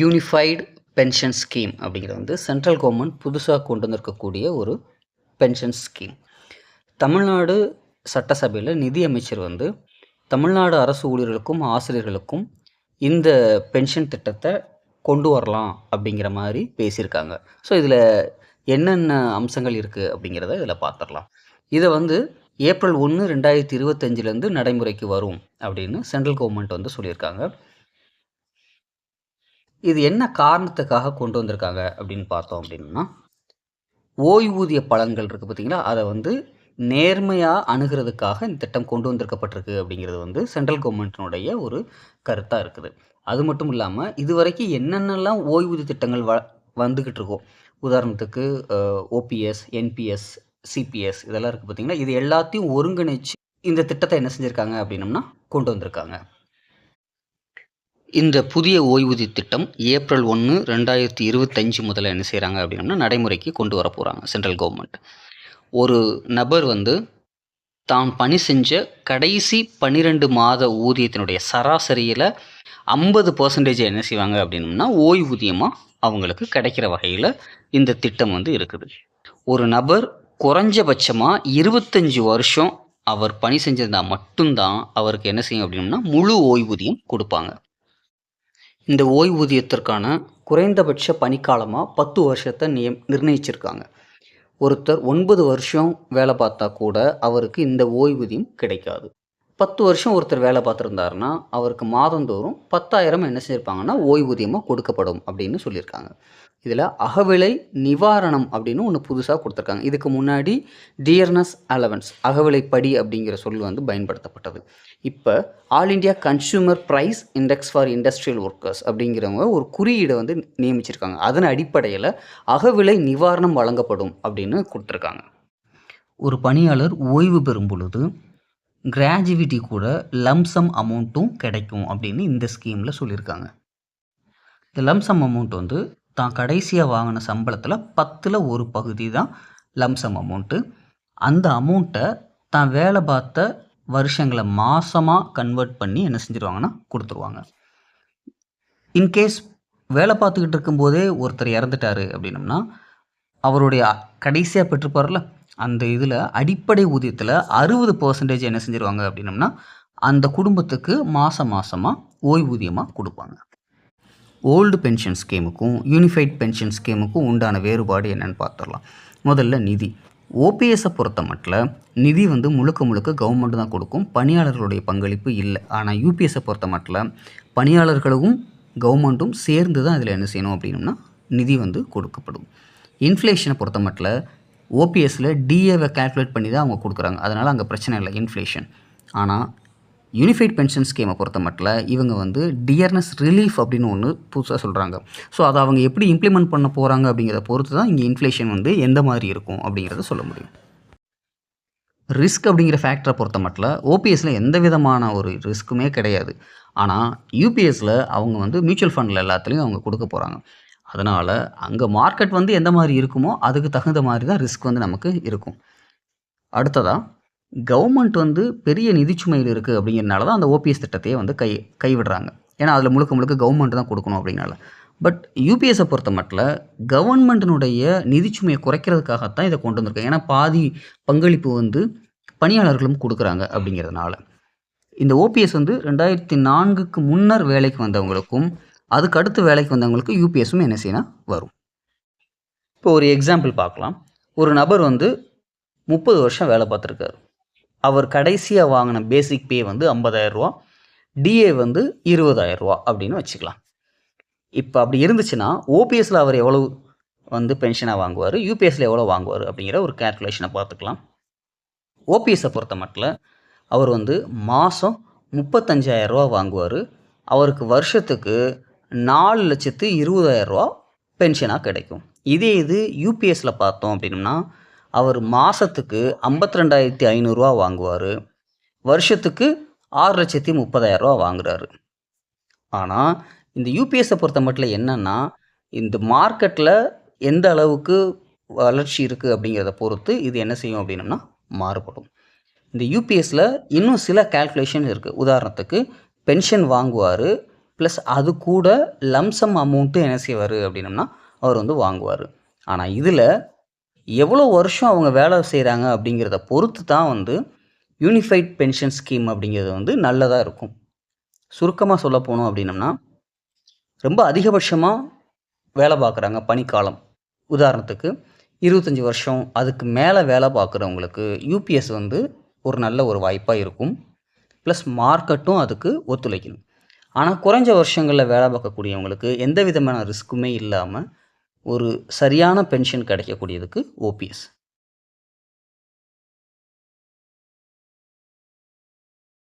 Unified pension scheme அப்படிங்கிறது வந்து central government புதுசாக கொண்டு வந்திருக்கக்கூடிய ஒரு பென்ஷன் ஸ்கீம் தமிழ்நாடு சட்டசபையில் நிதி அமைச்சர் வந்து தமிழ்நாடு அரசு ஊழியர்களுக்கும் ஆசிரியர்களுக்கும் இந்த பென்ஷன் திட்டத்தை கொண்டு வரலாம் அப்படிங்கிற மாதிரி பேசியிருக்காங்க. ஸோ இதில் என்னென்ன அம்சங்கள் இருக்குது அப்படிங்கிறத இதில் பார்த்துடலாம். இதை வந்து ஏப்ரல் ஒன்று ரெண்டாயிரத்தி இருபத்தஞ்சிலேருந்து நடைமுறைக்கு வரும் அப்படின்னு சென்ட்ரல் கவர்மெண்ட் வந்து சொல்லியிருக்காங்க. இது என்ன காரணத்துக்காக கொண்டு வந்திருக்காங்க அப்படின்னு பார்த்தோம் அப்படின்னா ஓய்வூதிய பலன்கள் இருக்குது பார்த்தீங்களா? அதை வந்து நேர்மையாக அணுகிறதுக்காக இந்த திட்டம் கொண்டு வந்திருக்கப்பட்டிருக்கு அப்படிங்கிறது வந்து சென்ட்ரல் கவர்மெண்ட்டினுடைய ஒரு கருத்தாக இருக்குது. அது மட்டும் இல்லாமல் இதுவரைக்கும் என்னென்னலாம் ஓய்வூதிய திட்டங்கள் வ வந்துக்கிட்டு இருக்கோ? உதாரணத்துக்கு ஓபிஎஸ் என்பிஎஸ் சிபிஎஸ் இதெல்லாம் இருக்குது பார்த்தீங்கன்னா இது எல்லாத்தையும் ஒருங்கிணைச்சு இந்த திட்டத்தை என்ன செஞ்சுருக்காங்க அப்படின்னம்னா கொண்டு வந்திருக்காங்க. இந்த புதிய ஓய்வூதிய திட்டம் ஏப்ரல் ஒன்று ரெண்டாயிரத்தி இருபத்தஞ்சு முதல்ல என்ன செய்கிறாங்க அப்படின்னா நடைமுறைக்கு கொண்டு வர போகிறாங்க சென்ட்ரல் கவர்மெண்ட். ஒரு நபர் வந்து தான் பணி செஞ்ச கடைசி பன்னிரெண்டு மாத ஊதியத்தினுடைய சராசரியில் ஐம்பது பர்சன்டேஜ் என்ன செய்வாங்க அப்படின்னா ஓய்வூதியமாக அவங்களுக்கு கிடைக்கிற வகையில் இந்த திட்டம் வந்து இருக்குது. ஒரு நபர் குறைஞ்சபட்சமாக இருபத்தஞ்சி வருஷம் அவர் பணி செஞ்சிருந்தால் மட்டும்தான் அவருக்கு என்ன செய்யும் அப்படின்னா முழு ஓய்வூதியம் கொடுப்பாங்க. இந்த ஓய்வூதியத்திற்கான குறைந்தபட்ச பணிக்காலமாக பத்து வருஷத்தை நியம் நிர்ணயிச்சிருக்காங்க. ஒருத்தர் ஒன்பது வருஷம் வேலை பார்த்தா கூட அவருக்கு இந்த ஓய்வூதியம் கிடைக்காது. பத்து வருஷம் ஒருத்தர் வேலை பார்த்துருந்தாருன்னா அவருக்கு மாதந்தோறும் பத்தாயிரம் என்ன செஞ்சுருப்பாங்கன்னா ஓய்வூதியமாக கொடுக்கப்படும் அப்படின்னு சொல்லியிருக்காங்க. இதில் அகவிலை நிவாரணம் அப்படின்னு ஒன்று புதுசாக கொடுத்துருக்காங்க. இதுக்கு முன்னாடி டியர்னஸ் அலவன்ஸ் அகவிலை படி அப்படிங்கிற சொல் வந்து பயன்படுத்தப்பட்டது. இப்போ all India consumer price index for industrial workers அப்படிங்கிறவங்க ஒரு குறியீடை வந்து நியமிச்சிருக்காங்க. அதன் அடிப்படையில் அகவிலை நிவாரணம் வழங்கப்படும் அப்படின்னு கொடுத்துருக்காங்க. ஒரு பணியாளர் ஓய்வு பெறும் பொழுது கிராஜுவிட்டி கூட லம்சம் அமௌண்ட்டும் கிடைக்கும் அப்படின்னு இந்த ஸ்கீமில் சொல்லியிருக்காங்க. இந்த லம்சம் அமௌண்ட் வந்து தான் கடைசியாக வாங்கின சம்பளத்தில் பத்தில் ஒரு பகுதி தான் லம்சம் அமௌண்ட்டு அந்த அமௌண்ட்டை தான் வேலை பார்த்த வருஷங்களை மாதமாக கன்வெர்ட் பண்ணி என்ன செஞ்சுருவாங்கன்னா கொடுத்துருவாங்க. இன்கேஸ் வேலை பார்த்துக்கிட்டு இருக்கும்போதே ஒருத்தர் இறந்துட்டாரு அப்படின்னம்னா அவருடைய கடைசியாக பெற்றுப்பார்ல அந்த இதில் அடிப்படை ஊதியத்தில் அறுபது பர்சன்டேஜ் என்ன செஞ்சுருவாங்க அப்படின்னம்னா அந்த குடும்பத்துக்கு மாதம் மாதமாக ஓய்வூதியமாக கொடுப்பாங்க. ஓல்டு பென்ஷன் ஸ்கீமுக்கும் யூனிஃபைட் பென்ஷன் ஸ்கீமுக்கும் உண்டான வேறுபாடு என்னென்னு பார்த்துடலாம் முதல்ல நிதி. ஓபிஎஸை பொறுத்த மட்டில் நிதி வந்து முழுக்க முழுக்க கவர்மெண்ட் தான் கொடுக்கும். பணியாளர்களுடைய பங்களிப்பு இல்லை. ஆனால் யூபிஎஸை பொறுத்த மட்டில் பணியாளர்களும் கவர்மெண்ட்டும் சேர்ந்து தான் இதில் என்ன செய்யணும் அப்படின்னம்னா நிதி வந்து கொடுக்கப்படும். இன்ஃப்ளேஷனை பொறுத்த மட்டில் ஓபிஎஸ்சில் டிஏவை கால்குலேட் பண்ணி தான் அவங்க கொடுக்குறாங்க. அதனால் அங்கே பிரச்சனை இல்லை. இன்ஃப்ளேஷன் ஆனால் யூனிஃபைட் பென்ஷன் ஸ்கீமை பொறுத்த மட்டும் இவங்க வந்து டியர்னஸ் ரிலீஃப் அப்படின்னு ஒன்று புதுசாக சொல்கிறாங்க ஸோ அதை அவங்க எப்படி இம்ப்ளிமெண்ட் பண்ண போகிறாங்க அப்படிங்கிறத பொறுத்து தான் இங்கே இன்ஃப்ளேஷன் வந்து எந்த மாதிரி இருக்கும் அப்படிங்கிறத சொல்ல முடியும். ரிஸ்க் அப்படிங்கிற ஃபேக்டரை பொறுத்த மட்டும் ஓபிஎஸில் எந்த விதமான ஒரு ரிஸ்க்குமே கிடையாது. ஆனால் யூபிஎஸில் அவங்க வந்து மியூச்சுவல் ஃபண்டில் எல்லாத்துலேயும் அவங்க கொடுக்க போகிறாங்க அதனால் அங்கே மார்க்கெட் வந்து எந்த மாதிரி இருக்குமோ அதுக்கு தகுந்த மாதிரி தான் ரிஸ்க் வந்து நமக்கு இருக்கும். அடுத்ததாக கவர்மெண்ட் வந்து பெரிய நிதிச்சுமையில் இருக்குது அப்படிங்கிறனால தான் அந்த ஓபிஎஸ் திட்டத்தையே வந்து கை கைவிடுறாங்க. ஏன்னா அதில் முழுக்க முழுக்க கவர்மெண்ட் தான் கொடுக்கணும் அப்படிங்கிறனால பட் யூபிஎஸை பொறுத்த மட்டில் கவர்மெண்ட்டினுடைய நிதிச்சுமையை குறைக்கிறதுக்காகத்தான் இதை கொண்டு வந்திருக்காங்க. ஏன்னா பாதி பங்களிப்பு வந்து பணியாளர்களும் கொடுக்குறாங்க அப்படிங்கிறதுனால. இந்த ஓபிஎஸ் வந்து ரெண்டாயிரத்தி நான்குக்கு முன்னர் வேலைக்கு வந்தவங்களுக்கும் அதுக்கு அடுத்து வேலைக்கு வந்தவங்களுக்கு யூபிஎஸும் என்ன செய்யணும் வரும். இப்போ ஒரு எக்ஸாம்பிள் பார்க்கலாம். ஒரு நபர் வந்து முப்பது வருஷம் வேலை பார்த்துருக்காரு. அவர் கடைசியாக வாங்கின பேசிக் பே வந்து ஐம்பதாயிரரூவா டிஏ வந்து இருபதாயிரரூவா அப்படின்னு வச்சுக்கலாம். இப்போ அப்படி இருந்துச்சுன்னா ஓபிஎஸில் அவர் எவ்வளவு வந்து பென்ஷனாக வாங்குவார் யூபிஎஸில் எவ்வளோ வாங்குவார் அப்படிங்கிற ஒரு கேல்குலேஷனை பார்த்துக்கலாம். ஓபிஎஸை பொறுத்த மட்டும் அவர் வந்து மாதம் முப்பத்தஞ்சாயிரரூவா வாங்குவார். அவருக்கு வருஷத்துக்கு நாலு லட்சத்து இருபதாயிரரூவா பென்ஷனாக கிடைக்கும். இதே இது யூபிஎஸ்சில் பார்த்தோம் அப்படின்னா அவர் மாதத்துக்கு ஐம்பத்தி ரெண்டாயிரத்தி ஐநூறுரூவா வாங்குவார். வருஷத்துக்கு ஆறு லட்சத்தி முப்பதாயிரரூவா வாங்குறாரு. ஆனால் இந்த யூபிஎஸ்ஸை பொறுத்த மட்டும் என்னென்னா இந்த மார்க்கெட்டில் எந்த அளவுக்கு வளர்ச்சி இருக்குது அப்படிங்கிறத பொறுத்து இது என்ன செய்யும் அப்படின்னம்னா மாறுபடும். இந்த யூபிஎஸ்சில் இன்னும் சில கால்குலேஷன் இருக்குது உதாரணத்துக்கு பென்ஷன் வாங்குவார் ப்ளஸ் அது கூட லம்சம் அமௌண்ட்டு என்ன செய்வார் அப்படின்னம்னா அவர் வந்து வாங்குவார். ஆனால் இதில் எவ்வளோ வருஷம் அவங்க வேலை செய்கிறாங்க அப்படிங்கிறத பொறுத்து தான் வந்து யூனிஃபைட் பென்ஷன் ஸ்கீம் அப்படிங்கிறது வந்து நல்லதாக இருக்கும். சுருக்கமாக சொல்ல போனோம் அப்படின்னம்னா ரொம்ப அதிகபட்சமாக வேலை பார்க்குறாங்க பணிக்காலம். உதாரணத்துக்கு இருபத்தஞ்சி வருஷம் அதுக்கு மேலே வேலை பார்க்குறவங்களுக்கு யூபிஎஸ் வந்து ஒரு நல்ல ஒரு வாய்ப்பாக இருக்கும். ப்ளஸ் மார்க்கெட்டும் அதுக்கு ஒத்துழைக்கணும். ஆனால் குறைஞ்ச வருஷங்களில் வேலை பார்க்கக்கூடியவங்களுக்கு எந்த விதமான ரிஸ்க்குமே இல்லாமல் ஒரு சரியான பென்ஷன் கிடைக்கக்கூடியதுக்கு ஓபிஎஸ்